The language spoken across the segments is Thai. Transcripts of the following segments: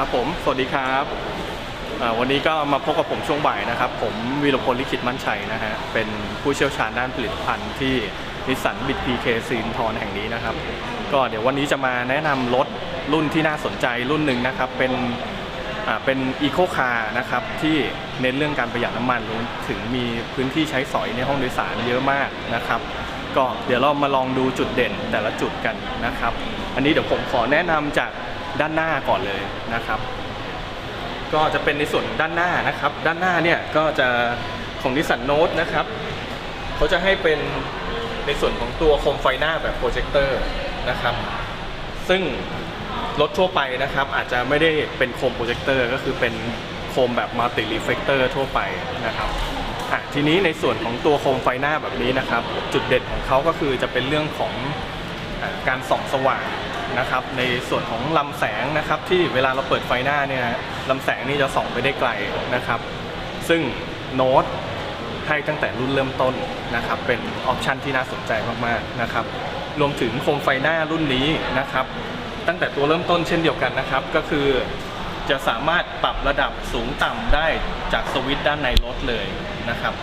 ครับผม สวัสดีครับวันนี้ก็มาพบกับผมช่วงบ่ายนะครับ ผมวีรพลลิขิตมั่นชัยนะฮะ เป็นผู้เชี่ยวชาญด้านผลิตภัณฑ์ที่นิสสันบิดพีเคซีนทอนแห่งนี้นะครับ ก็เดี๋ยววันนี้จะมาแนะนำรถรุ่นที่น่าสนใจรุ่นหนึ่งนะครับ เป็นเป็นอีโคคาร์นะครับที่เน้นเรื่องการประหยัดน้ำมันรวมถึงมีพื้นที่ใช้สอยในห้องโดยสารเยอะมากนะครับ ก็เดี๋ยวเรามาลองดูจุดเด่นแต่ละจุดกันนะครับ อันนี้เดี๋ยวผมขอแนะนำจาก ด้านหน้าก่อนเลยนะครับ ก็จะเป็นในส่วนด้านหน้านะครับ ด้านหน้าเนี่ยก็จะของนิสสันโน e นะครับเขาจะให้เป็นในส่วนของตัวโคมไฟหน้าแบบโปรเจคเตอร์นะครับ ซึ่งรถทั่วไปนะครับ อาจจะไม่ได้เป็นโคมโปรเจคเตอร์ก็คือเป็นโคมแบบมัลติรีเฟกเตอร์ทั่วไปนะครับอะทีนี้ในส่วนของตัวโคมไฟหน้าแบบนี้นะครับ จุดเด่นของเขาก็คือจะเป็นเรื่องของ การส่องสว่างนะครับในส่วนของลำแสงนะครับที่เวลาเราเปิดไฟหน้าเนี่ยฮะลำแสงนี่จะส่องไปได้ไกลนะครับ ซึ่งโน้ตให้ตั้งแต่รุ่นเริ่มต้นนะครับเป็นออปชันที่น่าสนใจมากๆนะครับรวมถึงโคมไฟหน้ารุ่นนี้นะครับ ตั้งแต่ตัวเริ่มต้นเช่นเดียวกันนะครับ ก็คือจะสามารถปรับระดับสูงต่ำได้จากสวิตช์ด้านในรถเลยนะครับ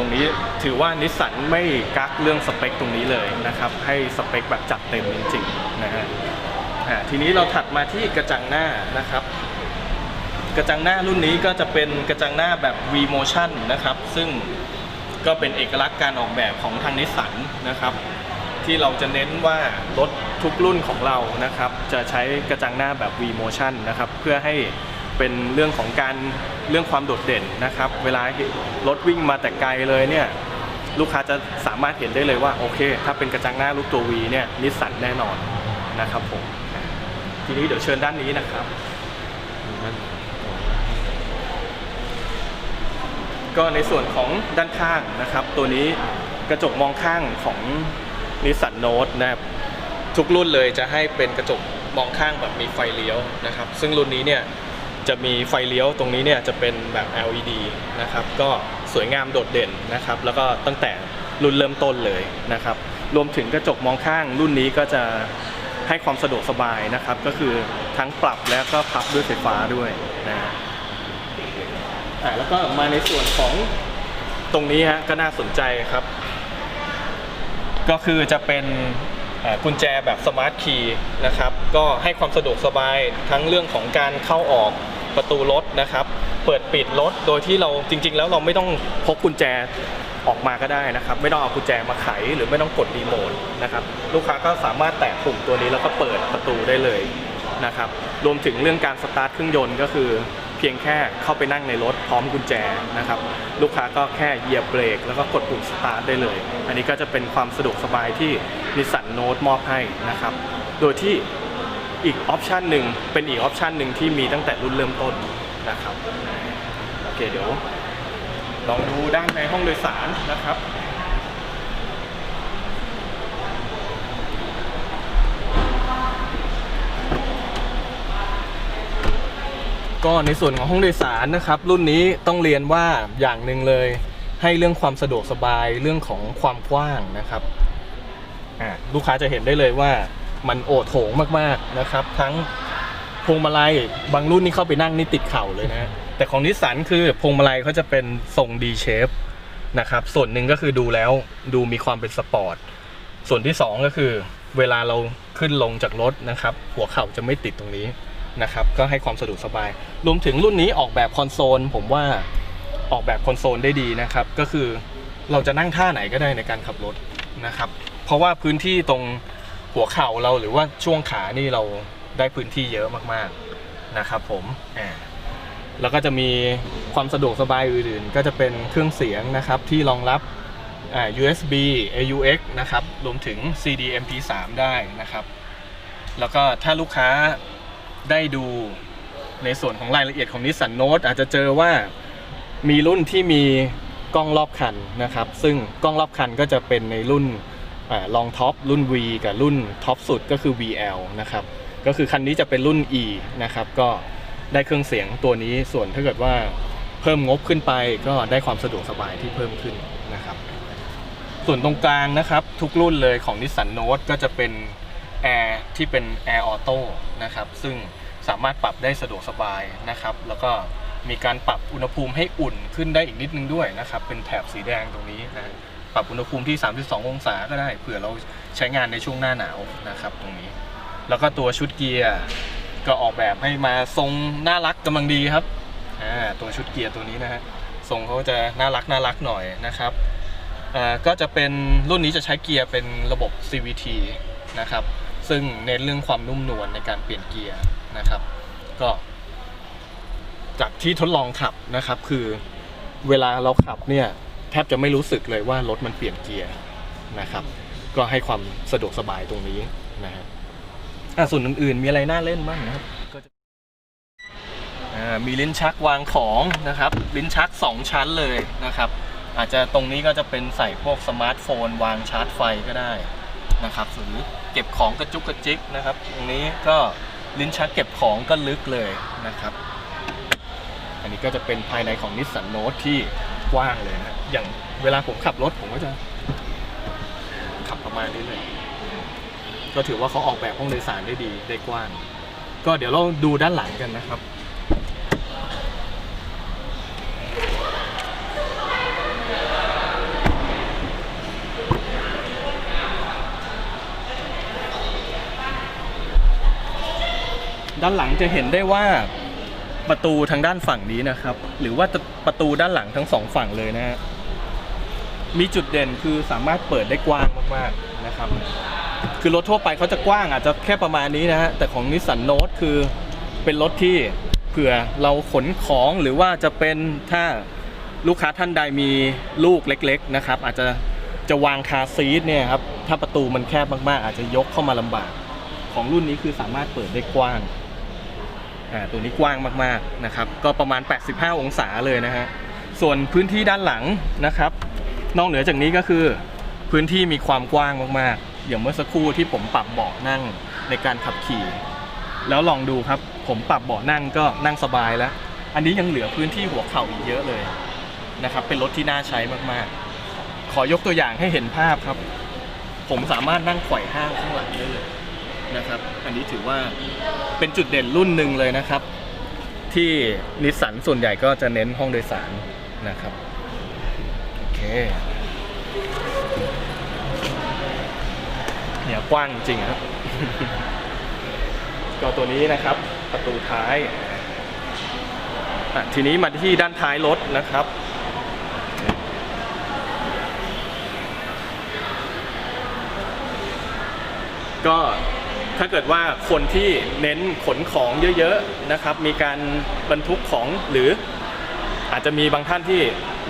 ตรงนี้ ถือว่านิสสันไม่กักเรื่องสเปคตรงนี้เลยนะครับ ให้สเปคแบบจัดเต็มจริงๆนะฮะทีนี้เราถัดมาที่กระจังหน้านะครับ กระจังหน้ารุ่นนี้ก็จะเป็นกระจังหน้าแบบ V motion นะครับ ซึ่งก็เป็นเอกลักษณ์การออกแบบของทางนิสสันนะครับ ที่เราจะเน้นว่ารถทุกรุ่นของเรานะครับ จะใช้กระจังหน้าแบบ V motion นะครับ เพื่อให้ เป็นเรื่องของการเรื่องความโดดเด่นนะครับ เวลารถวิ่งมาแต่ไกลเลยเนี่ยลูกค้าจะสามารถเห็นได้เลยว่าโอเค ถ้าเป็นกระจังหน้าลูกตัว V เนี่ยนิสสันแน่นอนนะครับผมทีนี้เดี๋ยวเชิญด้านนี้นะครับ ก็ในส่วนของด้านข้างนะครับ ตัวนี้กระจกมองข้างของนิสสันโน e นะครับทุกรุ่นเลยจะให้เป็นกระจกมองข้างแบบมีไฟเลี้ยวนะครับ ซึ่งรุ่นนี้เนี่ย จะมีไฟเลี้ยวตรงนี้เนี่ยจะเป็นแบบ LED นะครับก็สวยงามโดดเด่นนะครับแล้วก็ตั้งแต่รุ่นเริ่มต้นเลยนะครับรวมถึงกระจกมองข้างรุ่นนี้ก็จะให้ความสะดวกสบายนะครับ ก็คือทั้งปรับแล้วก็พับด้วยไฟฟ้าด้วยนะอ่าแล้วก็มาในส่วนของตรงนี้ฮะก็น่าสนใจครับ ก็คือจะเป็นกุญแจแบบสมาร์ทคีย์นะครับ ก็ให้ความสะดวกสบายทั้งเรื่องของการเข้าออก ประตูรถนะครับ เปิดปิดรถโดยที่เราจริง ๆ แล้วเราไม่ต้องพกกุญแจออกมาก็ได้นะครับ ไม่ต้องเอากุญแจมาไขหรือไม่ต้องกดรีโมทนะครับลูกค้าก็สามารถแตะปุ่มตัวนี้แล้วก็เปิดประตูได้เลยนะครับรวมถึงเรื่องการสตาร์ทเครื่องยนต์ก็คือ เพียงแค่เข้าไปนั่งในรถพร้อมกุญแจนะครับลูกค้าก็แค่เหยียบเบรกแล้วก็กดปุ่มสตาร์ทได้เลย อันนี้ก็จะเป็นความสะดวกสบายที่นิสสันโน e มอบให้นะครับโดยที่ อีกออปชันหนึ่งเป็นอีกออปชันหนึ่งที่มีตั้งแต่รุ่นเริ่มต้นนะครับโอเคเดี๋ยวลองดูด้านในห้องโดยสารนะครับก็ในส่วนของห้องโดยสารนะครับ รุ่นนี้ต้องเรียนว่าอย่างหนึ่งเลย ให้เรื่องความสะดวกสบายเรื่องของความกว้างนะครับอ่าลูกค้าจะเห็นได้เลยว่า มันโอดโถงมากๆนะครับ ทั้งพวงมาลัยบางรุ่นนี่เข้าไปนั่งนี่ติดเข่าเลยนะแต่ของนิสสันคือพวงมาลัยเขาจะเป็นทรง D shape นะครับส่วนหนึ่งก็คือดูแล้วดูมีความเป็นสปอร์ตส่วนที่สองก็คือเวลาเราขึ้นลงจากรถนะครับ หัวเข่าจะไม่ติดตรงนี้นะครับ ก็ให้ความสะดวกสบาย รวมถึงรุ่นนี้ออกแบบคอนโซล ผมว่าออกแบบคอนโซลได้ดีนะครับ ก็คือเราจะนั่งท่าไหนก็ได้ในการขับรถนะครับ เพราะว่าพื้นที่ตรง หัวเข่าเราหรือว่าช่วงขานี่เราได้พื้นที่เยอะมากๆนะครับผมอ่าแล้วก็จะมีความสะดวกสบายอื่นๆ ก็จะเป็นเครื่องเสียงนะครับที่รองรับ USB AUX นะครับ รวมถึง CD MP3 ได้นะครับ แล้วก็ถ้าลูกค้าได้ดูในส่วนของรายละเอียดของ Nissan Note อาจจะเจอว่ามีรุ่นที่มีกล้องรอบคันนะครับ ซึ่งกล้องรอบคันก็จะเป็นในรุ่น ลองท็อปรุ่น V กับรุ่นท็อปสุดก็คือ VL นะครับก็คือคันนี้จะเป็นรุ่น E นะครับก็ได้เครื่องเสียงตัวนี้ส่วนถ้าเกิดว่าเพิ่มงบขึ้นไปก็ได้ความสะดวกสบายที่เพิ่มขึ้นนะครับ ส่วนตรงกลางนะครับทุกรุ่นเลยของ Nissan Note ก็จะเป็นแอร์ที่เป็นแอร์ออโต้นะครับซึ่งสามารถปรับได้สะดวกสบายนะครับ แล้วก็มีการปรับอุณหภูมิให้อุ่นขึ้นได้อีกนิดนึงด้วยนะครับ เป็นแถบสีแดงตรงนี้นะ ปรับอุณหภูมิที่ 32 องศาก็ได้เผื่อเราใช้งานในช่วงหน้าหนาวนะครับตรงนี้ แล้วก็ตัวชุดเกียร์ก็ออกแบบให้มาทรงน่ารักกำลังดีครับอ่าตัวชุดเกียร์ตัวนี้นะฮะทรงเขาจะน่ารักน่ารักหน่อยนะครับอ่าก็จะเป็นรุ่นนี้จะใช้เกียร์เป็นระบบ CVT นะครับซึ่งเน้นเรื่องความนุ่มนวลในการเปลี่ยนเกียร์นะครับ ก็ จากที่ทดลองขับนะครับคือเวลาเราขับเนี่ย แทบจะไม่รู้สึกเลยว่ารถมันเปลี่ยนเกียร์นะครับ ก็ให้ความสะดวกสบายตรงนี้นะฮะอะส่วนอื่นๆมีอะไรน่าเล่นบ้างนะครับก็จะอ่ามีลิ้นชักวางของนะครับ ลิ้นชัก 2 ชั้นเลยนะครับ อาจจะตรงนี้ก็จะเป็นใส่พวกสมาร์ทโฟน วางชาร์จไฟก็ได้นะครับหรือเก็บของกระจุกกระจิกนะครับ ตรงนี้ก็ลิ้นชักเก็บของก็ลึกเลยนะครับ อันนี้ก็จะเป็นภายในของนิสสันโน e ที่ กว้างเลยนะอย่างเวลาผมขับรถผมก็จะ ขับประมาณนี้เลยก็ถือว่าเขาออกแบบห้องโดยสารได้ดีได้กว้าง ก็เดี๋ยวเราดูด้านหลังกันนะครับ ด้านหลังจะเห็นได้ว่า ประตูทางด้านฝั่งนี้นะครับ หรือว่าประตูด้านหลังทั้งสองฝั่งเลยนะฮะมีจุดเด่นคือสามารถเปิดได้กว้างมากๆนะครับ คือรถทั่วไปเขาจะกว้างอาจจะแค่ประมาณนี้นะฮะแต่ของนิสสันโน e คือเป็นรถที่เผื่อเราขนของหรือว่าจะเป็นถ้าลูกค้าท่านใดมีลูกเล็ก ๆนะครับ อาจจะจะวางคาร์ซีทเนี่ยครับถ้าประตูมันแคบมากๆ อาจจะยกเข้ามาลำบาก ของรุ่นนี้คือสามารถเปิดได้กว้าง อ่าตัวนี้กว้างมากๆนะครับ ก็ประมาณ 85 องศาเลยนะฮะ ส่วนพื้นที่ด้านหลังนะครับ นอกเหนือจากนี้ก็คือพื้นที่มีความกว้างมากๆ อย่างเมื่อสักครู่ที่ผมปรับเบาะนั่งในการขับขี่ แล้วลองดูครับ ผมปรับเบาะนั่งก็นั่งสบายแล้ว อันนี้ยังเหลือพื้นที่หัวเข่าอีกเยอะเลยนะครับ เป็นรถที่น่าใช้มากๆ ขอยกตัวอย่างให้เห็นภาพครับ ผมสามารถนั่งไขว่ห้างข้างหลังได้เลย นะครับ อันนี้ถือว่าเป็นจุดเด่นรุ่นหนึ่งเลยนะครับ ที่นิสสันส่วนใหญ่ก็จะเน้นห้องโดยสารนะครับโอเคเนี่ยกว้างจริงครับก็ตัวนี้นะครับประตูท้ายทีนี้มาที่ด้านท้ายรถนะครับก็ ถ้าเกิดว่าคนที่เน้นขนของเยอะๆนะครับ มีการบรรทุกของหรืออาจจะมีบางท่านที่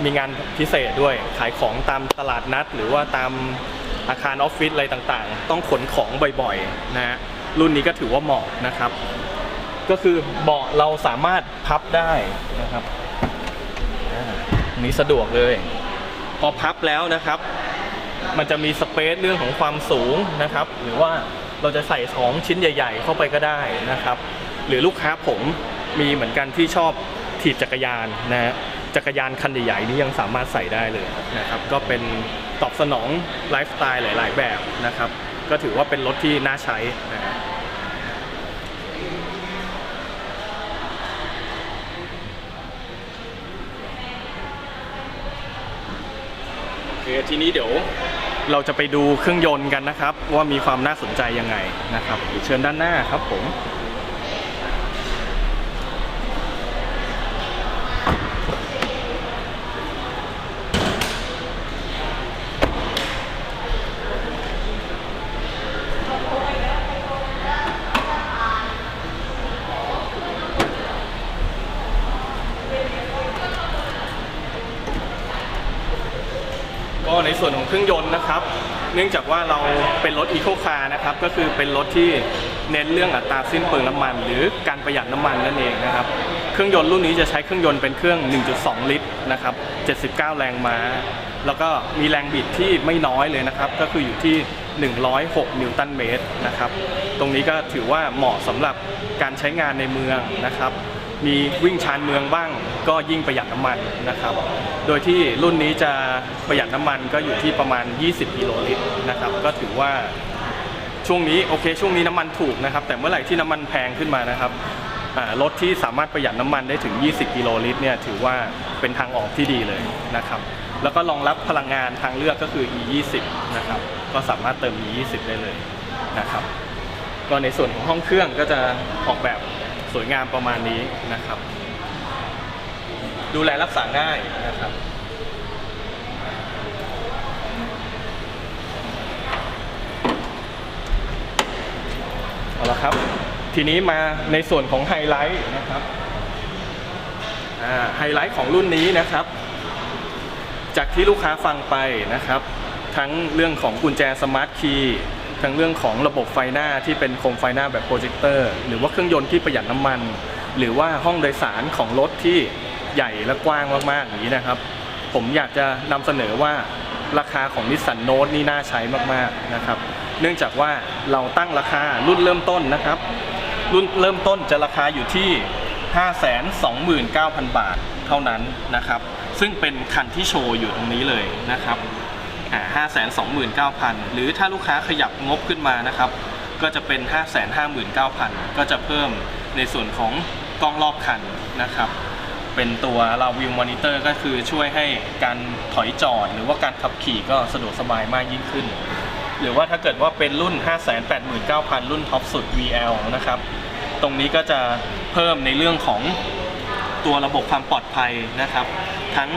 มีงานพิเศษด้วยขายของตามตลาดนัด หรือว่าตามอาคารออฟฟิศอะไรต่างๆ ต้องขนของบ่อยๆนะฮะรุ่นนี้ก็ถือว่าเหมาะนะครับ ก็คือเบาะเราสามารถพับได้นะครับนนี้สะดวกเลย พอพับแล้วนะครับ มันจะมีสเปซเรื่องของความสูงนะครับ หรือว่า เราจะใส่ของชิ้นใหญ่ ๆ เข้าไปก็ได้นะครับ หรือลูกค้าผมมีเหมือนกันที่ชอบถีบจักรยานนะจักรยานคันใหญ่ๆนี้ยังสามารถใส่ได้เลยนะครับก็เป็นตอบสนองไลฟ์สไตล์หลาย ๆ แบบนะครับ ก็ถือว่าเป็นรถที่น่าใช้นะฮะโอเคทีนี้เดี๋ยว เราจะไปดูเครื่องยนต์กันนะครับ ว่ามีความน่าสนใจยังไงนะครับเดี๋ยวเชิญด้านหน้าครับผม ก็ในส่วนของเครื่องยนต์นะครับ เนื่องจากว่าเราเป็นรถอีโคคาร์นะครับ ก็คือเป็นรถที่เน้นเรื่องอัตราสิ้นเปลืองน้ำมัน หรือการประหยัดน้ำมันนั่นเองนะครับ เครื่องยนต์รุ่นนี้จะใช้เครื่องยนต์เป็นเครื่อง 1.2 ลิตรนะครับ 79 แรงม้า แล้วก็มีแรงบิดที่ไม่น้อยเลยนะครับ ก็คืออยู่ที่ 106 นิวตันเมตรนะครับ ตรงนี้ก็ถือว่าเหมาะสำหรับการใช้งานในเมืองนะครับ มีวิ่งชานเมืองบ้าง ก็ยิ่งประหยัดน้ำมันนะครับ โดยที่รุ่นนี้จะประหยัดน้ำมันก็อยู่ที่ประมาณ 20 กิโลลิตรนะครับ ก็ถือว่าช่วงนี้โอเค ช่วงนี้น้ำมันถูกนะครับ แต่เมื่อไหร่ที่น้ำมันแพงขึ้นมานะครับรถที่สามารถประหยัดน้ำมันได้ถึง 20 กิโลลิตรเนี่ยถือว่าเป็นทางออกที่ดีเลยนะครับ แล้วก็รองรับพลังงานทางเลือกก็คือ E20 นะครับ ก็สามารถเติม E20 ได้เลยนะครับ ก็ในส่วนของห้องเครื่องก็จะออกแบบ สวยงามประมาณนี้นะครับ ดูแลรักษาง่ายนะครับเอาละครับ ทีนี้มาในส่วนของไฮไลท์นะครับไฮไลท์ของรุ่นนี้นะครับ จากที่ลูกค้าฟังไปนะครับ ทั้งเรื่องของกุญแจสมาร์ทคีย์ ทั้งเรื่องของระบบไฟหน้าที่เป็นโคมไฟหน้าแบบโปรเจคเตอร์หรือว่าเครื่องยนต์ที่ประหยัดน้ำมัน หรือว่าห้องโดยสารของรถที่ใหญ่และกว้างมากๆอย่างนี้นะครับ ผมอยากจะนำเสนอว่าราคาของนิสสันโน e นี่น่าใช้มากๆนะครับ เนื่องจากว่าเราตั้งราคารุ่นเริ่มต้นนะครับ รุ่นเริ่มต้นจะราคาอยู่ที่ 529,000 บาทเท่านั้นนะครับ ซึ่งเป็นคันที่โชว์อยู่ตรงนี้เลยนะครับ 5 2 9 0 0 0 หรือถ้าลูกค้าขยับงบขึ้นมานะครับ ก็จะเป็น 559,000 ก็จะเพิ่มในส่วนของกล้องรอบคันนะครับ เป็นตัวเราวิวมอนิเตอร์ก็คือช่วยให้การถอยจอด หรือว่าการขับขี่ก็สะดวกสบายมากยิ่งขึ้น หรือว่าถ้าเกิดว่าเป็นรุ่น 589,000 รุ่นท็อปสุด VL นะครับ ตรงนี้ก็จะเพิ่มในเรื่องของตัวระบบความปลอดภัยนะครับ ทั้ง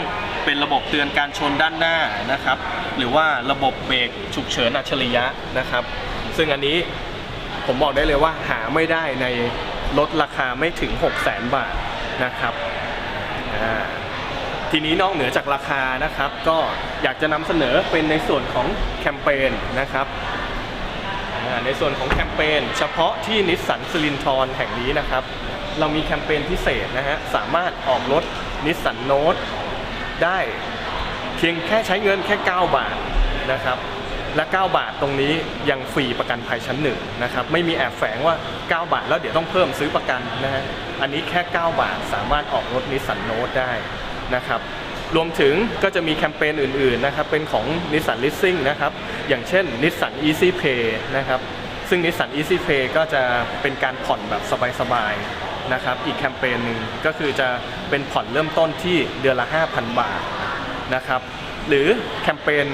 เป็นระบบเตือนการชนด้านหน้านะครับ หรือว่าระบบเบรกฉุกเฉินอัจฉริยะนะครับ ซึ่งอันนี้ผมบอกได้เลยว่าหาไม่ได้ในลดราคาไม่ถึง 6 0 0 0 0 0 บาทนะครับทีนี้นอกเหนือจากราคานะครับ ก็อยากจะนำเสนอเป็นในส่วนของแคมเปญนะครับในส่วนของแคมเปญเฉพาะที่นิสสันซิลินทรแห่งนี้นะครับ เรามีแคมเปญพิเศษนะฮะสามารถออกรถนิสสันโน e ได้เพียงแค่ใช้เงินแค่ 9 บาทนะครับและ 9 บาทตรงนี้ยังฟรีประกันภัยชั้นหนึ่งนะครับไม่มีแอบแฝงว่า 9 บาทแล้วเดี๋ยวต้องเพิ่มซื้อประกันนะฮะอันนี้แค่ 9 บาทสามารถออกรถนิสสันโน e ได้นะครับรวมถึงก็จะมีแคมเปญอื่นๆนะครับเป็นของ Nissan Leasing นะครับอย่างเช่น Nissan Easy Pay นะครับซึ่ง Nissan Easy Pay ก็จะเป็นการผ่อนแบบสบายๆ นะครับอีกแคมเปญหนึ่งก็คือจะเป็นผ่อนเริ่มต้นที่เดือนละ 5,000 บาทนะครับหรือแคมเปญ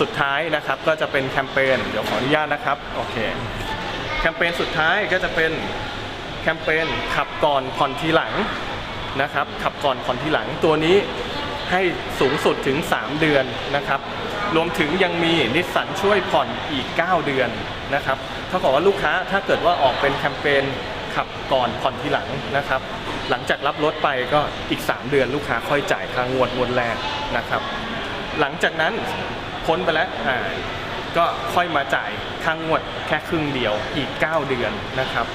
สุดท้ายนะครับก็จะเป็นแคมเปญเดี๋ยวขออนุญาตนะครับโอเคแคมเปญสุดท้ายก็จะเป็นแคมเปญขับก่อนผ่อนทีหลังนะครับขับก่อนผ่อนทีหลังตัวนี้ให้สูงสุดถึง 3 เดือนนะครับ รวมถึงยังมีนิสสันช่วยผ่อนอีก 9 เดือนนะครับเท่ากับว่าลูกค้าถ้าเกิดว่าออกเป็นแคมเปญ ขับก่อนผ่อนทีหลังนะครับ หลังจากรับรถไปก็อีก 3 เดือนลูกค้าค่อยจ่ายค่างวดงวดแรกนะครับ หลังจากนั้นพ้นไปแล้วอ่าก็ค่อยมาจ่ายค่างวดแค่ครึ่งเดียวอีก 9 เดือนนะครับ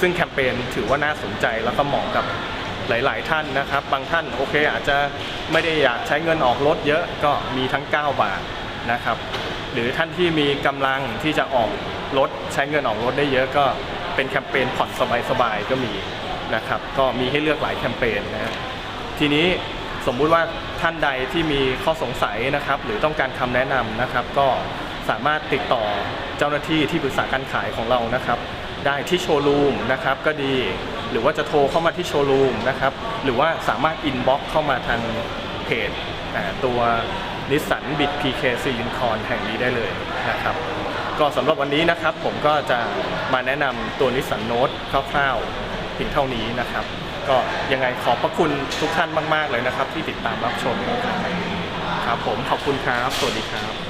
ซึ่งแคมเปญถือว่าน่าสนใจแล้วก็เหมาะกับหลาย ๆ ท่านนะครับ บางท่านโอเคอาจจะไม่ได้อยากใช้เงินออกรถเยอะก็มีทั้ง 9 บาทนะครับ หรือท่านที่มีกำลังที่จะออกรถใช้เงินออกรถได้เยอะก็ เป็นแคมเปญผ่อนสบายๆก็มีนะครับก็มีให้เลือกหลายแคมเปญนะฮะทีนี้สมมุติว่าท่านใดที่มีข้อสงสัยนะครับ หรือต้องการคำแนะนำนะครับ ก็สามารถติดต่อเจ้าหน้าที่ที่ปรึกษาการขายของเรานะครับ ได้ที่โชว์รูมนะครับก็ดี หรือว่าจะโทรเข้ามาที่โชว์รูมนะครับ หรือว่าสามารถอินบ็อกเข้ามาทางเพจตัวนิสสันบิด PK ซีลินคอนแห่งนี้ได้เลยนะครับ ก็สำหรับวันนี้นะครับ ผมก็จะมาแนะนำตัวนิสสันโนตคร่าวๆเพียงเท่านี้นะครับ ก็ยังไงขอบพระคุณทุกท่านมาก ๆ เลยนะครับ ที่ติดตามรับชมครับผมขอบคุณครับ สวัสดีครับ